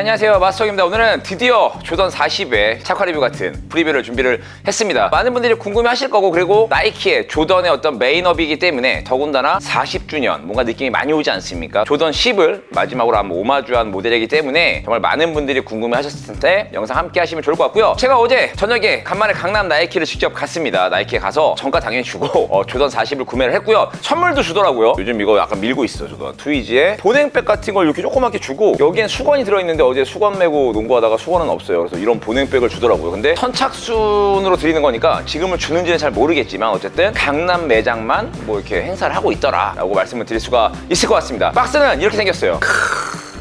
안녕하세요. 마스터입니다. 오늘은 드디어 조던 40의 착화 리뷰 같은 프리뷰를 준비를 했습니다. 많은 분들이 궁금해 하실 거고 그리고 나이키의 조던의 어떤 메인업이기 때문에 더군다나 40주년 뭔가 느낌이 많이 오지 않습니까? 조던 10을 마지막으로 한번 오마주한 모델이기 때문에 정말 많은 분들이 궁금해 하셨을 때 영상 함께 하시면 좋을 것 같고요. 제가 어제 저녁에 간만에 강남 나이키를 직접 갔습니다. 나이키에 가서 정가 당연히 주고 어, 조던 40을 구매를 했고요. 선물도 주더라고요. 요즘 이거 약간 밀고 있어 조던. 트위지에. 보냉백 같은 걸 이렇게 조그맣게 주고 여기엔 수건이 들어있는데 어제 수건 메고 농구하다가 수건은 없어요. 그래서 이런 보냉백을 주더라고요. 근데 선착순으로 드리는 거니까 지금은 주는지는 잘 모르겠지만 어쨌든 강남 매장만 뭐 이렇게 행사를 하고 있더라 라고 말씀을 드릴 수가 있을 것 같습니다. 박스는 이렇게 생겼어요.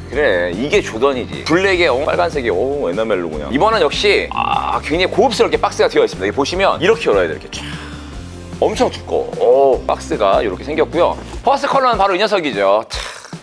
그래 이게 조던이지. 블랙에 어, 빨간색에 오 에나멜로 그냥. 이번은 역시 아 굉장히 고급스럽게 박스가 되어 있습니다. 여기 보시면 이렇게 열어야 돼 이렇게 쫙 엄청 두꺼워. 오, 박스가 이렇게 생겼고요. 퍼스트 컬러는 바로 이 녀석이죠. 차,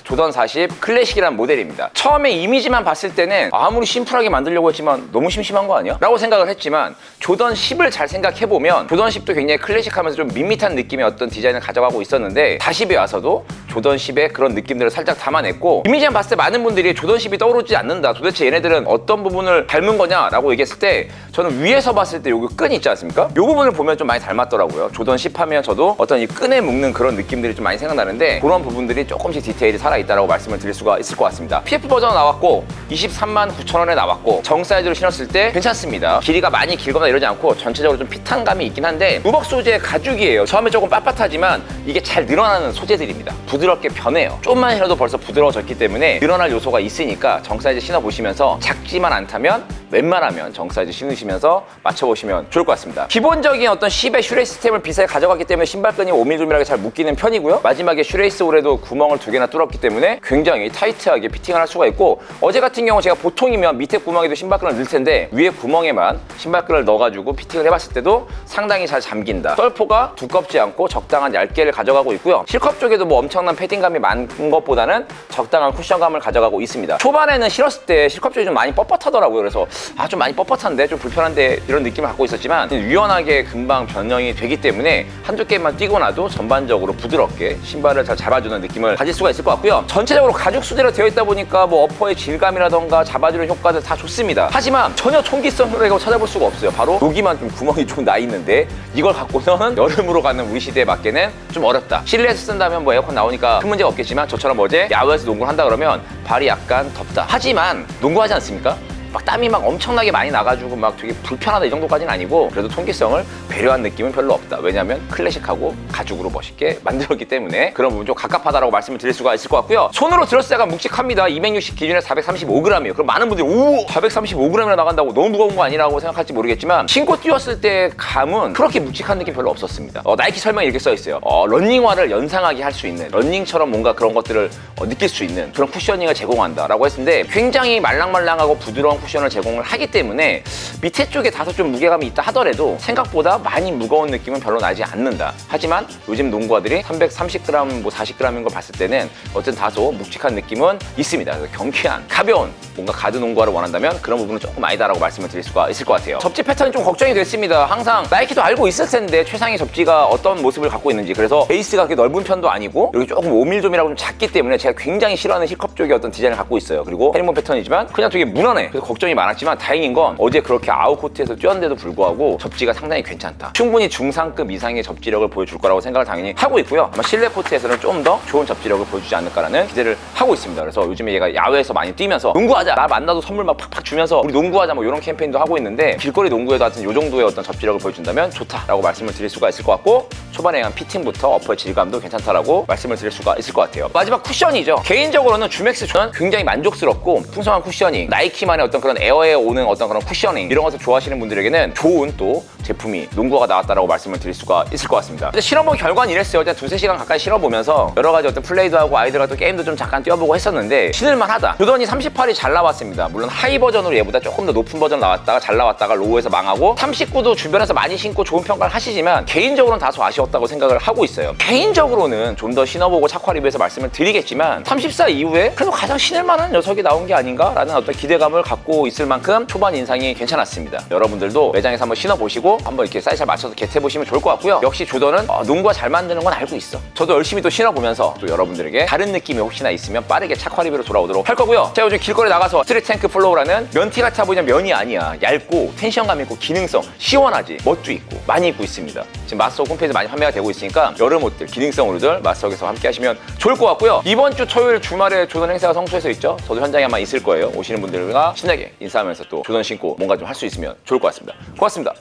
조던 40 클래식이라는 모델입니다 처음에 이미지만 봤을 때는 아무리 심플하게 만들려고 했지만 너무 심심한 거 아니야? 라고 생각을 했지만 조던 10을 잘 생각해보면 조던 10도 굉장히 클래식하면서 좀 밋밋한 느낌의 어떤 디자인을 가져가고 있었는데 40에 와서도 조던 10의 그런 느낌들을 살짝 담아냈고 이미지만 봤을 때 많은 분들이 조던 10이 떠오르지 않는다 도대체 얘네들은 어떤 부분을 닮은 거냐 라고 얘기했을 때 저는 위에서 봤을 때 여기 끈이 있지 않습니까? 이 부분을 보면 좀 많이 닮았더라고요 조던 10 하면 저도 어떤 이 끈에 묶는 그런 느낌들이 좀 많이 생각나는데 그런 부분들이 조금씩 디테일이 살아 있다고 말씀을 드릴 수가 있을 것 같습니다. PF 버전 나왔고 23만 9천 원에 나왔고 정 사이즈로 신었을 때 괜찮습니다. 길이가 많이 길거나 이러지 않고 전체적으로 좀 핏한 감이 있긴 한데 우벅 소재 가죽이에요. 처음에 조금 빳빳하지만 이게 잘 늘어나는 소재들입니다. 부드럽게 변해요. 좀만 신어도 벌써 부드러워졌기 때문에 늘어날 요소가 있으니까 정 사이즈 신어보시면서 작지만 않다면 웬만하면 정 사이즈 신으시면서 맞춰보시면 좋을 것 같습니다. 기본적인 어떤 10의 슈레이스 시스템을 비싸게 가져갔기 때문에 신발끈이 오밀조밀하게 잘 묶이는 편이고요. 마지막에 슈레이스 홀에도 구멍을 두 개나 뚫었기 때문에 굉장히 타이트하게 피팅을 할 수가 있고 어제 같은 경우 제가 보통이면 밑에 구멍에도 신발끈을 넣을 텐데 위에 구멍에만 신발끈을 넣어가지고 피팅을 해봤을 때도 상당히 잘 잠긴다. 썰포가 두껍지 않고 적당한 얇게를 가져가고 있고요. 실컵 쪽에도 뭐 엄청난 패딩감이 많은 것보다는 적당한 쿠션감을 가져가고 있습니다. 초반에는 신었을 때 실컵 쪽이 좀 많이 뻣뻣하더라고요. 그래서 아 좀 많이 뻣뻣한데? 좀 불편한데? 이런 느낌을 갖고 있었지만 유연하게 금방 변형이 되기 때문에 한두 개만 뛰고 나도 전반적으로 부드럽게 신발을 잘 잡아주는 느낌을 가질 수가 있을 것 같고요 전체적으로 가죽 수제로 되어 있다 보니까 뭐 어퍼의 질감이라던가 잡아주는 효과들 다 좋습니다. 하지만 전혀 총기성으로 찾아볼 수가 없어요. 바로 여기만 좀 구멍이 좀 나 있는데 이걸 갖고서는 여름으로 가는 우리 시대에 맞게는 좀 어렵다. 실내에서 쓴다면 뭐 에어컨 나오니까 큰 문제가 없겠지만 저처럼 어제 야외에서 농구를 한다 그러면 발이 약간 덥다. 하지만 농구하지 않습니까? 막 땀이 막 엄청나게 많이 나가지고 막 되게 불편하다 이 정도까지는 아니고 그래도 통기성을 배려한 느낌은 별로 없다. 왜냐하면 클래식하고 가죽으로 멋있게 만들었기 때문에 그런 부분 좀 갑갑하다라고 말씀을 드릴 수가 있을 것 같고요. 손으로 들었을 때가 묵직합니다. 260 기준에 435g이에요. 그럼 많은 분들이 오 435g이나 나간다고 너무 무거운 거 아니라고 생각할지 모르겠지만 신고 뛰었을 때 감은 그렇게 묵직한 느낌 별로 없었습니다. 어, 나이키 설명이 이렇게 써 있어요. 어, 런닝화를 연상하게 할 수 있는 런닝처럼 뭔가 그런 것들을 어, 느낄 수 있는 그런 쿠셔닝을 제공한다라고 했는데 굉장히 말랑말랑하고 부드러운 쿠 션을 제공을 하기 때문에 밑에 쪽에 다소 좀 무게감이 있다 하더라도 생각보다 많이 무거운 느낌은 별로 나지 않는다. 하지만 요즘 농구화들이 330g, 뭐 40g인 걸 봤을 때는 어쨌든 다소 묵직한 느낌은 있습니다. 그래서 경쾌한, 가벼운 뭔가 가드 농구화를 원한다면 그런 부분은 조금 아니다라고 말씀을 드릴 수가 있을 것 같아요. 접지 패턴이 좀 걱정이 됐습니다. 항상 나이키도 알고 있을 텐데 최상의 접지가 어떤 모습을 갖고 있는지 그래서 베이스가 그렇게 넓은 편도 아니고 여기 조금 오밀조밀하고 좀 작기 때문에 제가 굉장히 싫어하는 힐컵 쪽의 어떤 디자인을 갖고 있어요. 그리고 헤링본 패턴이지만 그냥 되게 무난해. 그래서 걱정이 많았지만 다행인 건 어제 그렇게 아웃코트에서 뛰었는데도 불구하고 접지가 상당히 괜찮다. 충분히 중상급 이상의 접지력을 보여줄 거라고 생각을 당연히 하고 있고요. 아마 실내 코트에서는 좀 더 좋은 접지력을 보여주지 않을까라는 기대를 하고 있습니다. 그래서 요즘에 얘가 야외에서 많이 뛰면서 농구하자. 나 만나도 선물 막 팍팍 주면서 우리 농구하자 뭐 이런 캠페인도 하고 있는데 길거리 농구에도 하여튼 요 정도의 어떤 접지력을 보여준다면 좋다라고 말씀을 드릴 수가 있을 것 같고 초반에 한 피팅부터 어퍼의 질감도 괜찮다라고 말씀을 드릴 수가 있을 것 같아요. 마지막 쿠션이죠. 개인적으로는 주맥스 저는 굉장히 만족스럽고 풍성한 쿠셔닝, 나이키만의 어떤 그런 에어에 오는 어떤 그런 쿠셔닝 이런 것을 좋아하시는 분들에게는 좋은 또 제품이 농구화가 나왔다라고 말씀을 드릴 수가 있을 것 같습니다. 실험본 결과는 이랬어요. 일단 두세 시간 가까이 실어보면서 여러 가지 어떤 플레이도 하고 아이들과 또 게임도 좀 잠깐 뛰어보고 했었는데 신을만 하다. 조던이 38이 잘 나왔습니다. 물론 하이 버전으로 얘보다 조금 더 높은 버전 나왔다가 잘 나왔다가 로우에서 망하고 39도 주변에서 많이 신고 좋은 평가를 하시지만 개인적으로는 다소 아쉬웠다고 생각을 하고 있어요. 개인적으로는 좀 더 신어보고 착화 리뷰에서 말씀을 드리겠지만 34 이후에 그래도 가장 신을 만한 녀석이 나온 게 아닌가라는 어떤 기대감을 갖고 받고 있을 만큼 초반 인상이 괜찮았습니다. 여러분들도 매장에서 한번 신어보시고 한번 이렇게 사이즈 잘 맞춰서 겟해보시면 좋을 것 같고요. 역시 조던은 어, 농구가 잘 만드는 건 알고 있어. 저도 열심히 또 신어보면서 또 여러분들에게 다른 느낌이 혹시나 있으면 빠르게 착화 리뷰로 돌아오도록 할 거고요. 제가 요즘 길거리 나가서 스트리트 탱크 플로우라는 면티 같아 보이는 면이 아니야. 얇고 텐션감 있고 기능성, 시원하지, 멋도 있고 많이 입고 있습니다. 지금 마스터 홈페이지 많이 판매가 되고 있으니까 여름 옷들, 기능성 옷들 마스터에서 함께 하시면 좋을 것 같고요. 이번 주 토요일 주말에 조던 행사가 성수에서 있죠. 저도 현장에 아마 있을 거예요. 오시는 분들과 신나 게 인사하면서 또 조던 신고 뭔가 좀 할 수 있으면 좋을 것 같습니다. 고맙습니다.